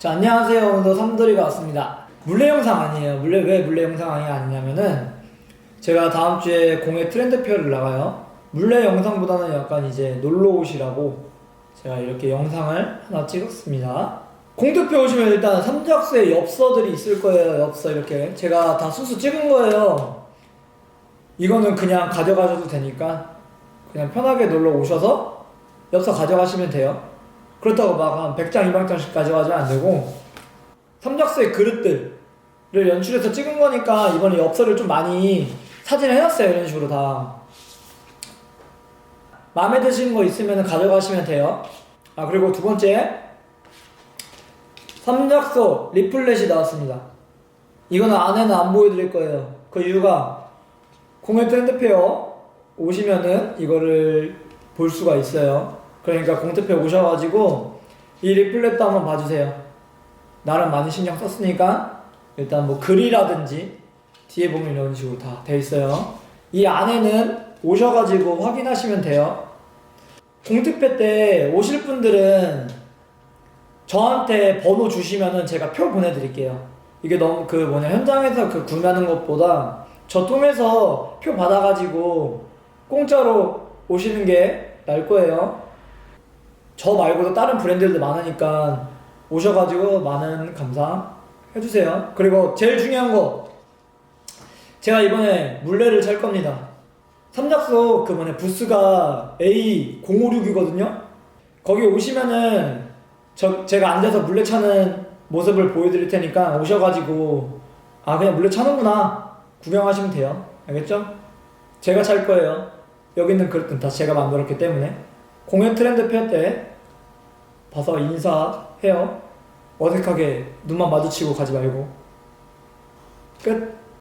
자 안녕하세요. 오늘도 삼돌이가 왔습니다. 물레 영상 아니에요. 물레 왜 물레 영상이 아니냐면은 제가 다음 주에 공예 트렌드표를 나가요. 물레 영상보다는 약간 이제 놀러 오시라고 제가 이렇게 영상을 하나 찍었습니다. 공투표 오시면 일단 삼작수에 엽서들이 있을 거예요. 엽서 이렇게. 제가 다 수수 찍은 거예요. 이거는 그냥 가져가셔도 되니까 그냥 편하게 놀러 오셔서 엽서 가져가시면 돼요 그렇다고 막 한 100장, 200장씩 가져가지면 안 되고 삼작수의 그릇들을 연출해서 찍은 거니까 이번에 엽서를 좀 많이 사진을 해놨어요 이런 식으로 다. 마음에 드시는 거 있으면 가져가시면 돼요. 아 그리고 두 번째 삼작소 리플렛이 나왔습니다. 이거는 안에는 안 보여드릴 거예요. 그 이유가 공연 트렌드페어 오시면은 이거를 볼 수가 있어요 그러니까 공트페 오셔가지고 이 리플렛도 한번 봐주세요. 나름 많이 신경 썼으니까 일단 뭐 글이라든지 뒤에 보면 이런 식으로 다 돼 있어요. 이 안에는 오셔가지고 확인하시면 돼요. 공특패 때 오실 분들은 저한테 번호 주시면은 제가 표 보내드릴게요. 이게 너무 그 뭐냐 현장에서 그 구매하는 것보다 저 통해서 표 받아가지고 공짜로 오시는 게 나을 거예요. 저 말고도 다른 브랜드들도 많으니까 오셔가지고 많은 감사 해주세요. 그리고 제일 중요한 거 제가 이번에 물레를 찰 겁니다. 삼작소 그 뭐냐 부스가 A056이거든요. 거기 오시면은 저 제가 앉아서 물레 차는 모습을 보여드릴 테니까 오셔가지고 아 그냥 물레 차는구나 구경하시면 돼요. 알겠죠? 제가 찰 거예요. 여기 있는 그릇은 다 제가 만들었기 때문에 공연 트렌드 페어 때 봐서 인사해요. 어색하게 눈만 마주치고 가지 말고 끝.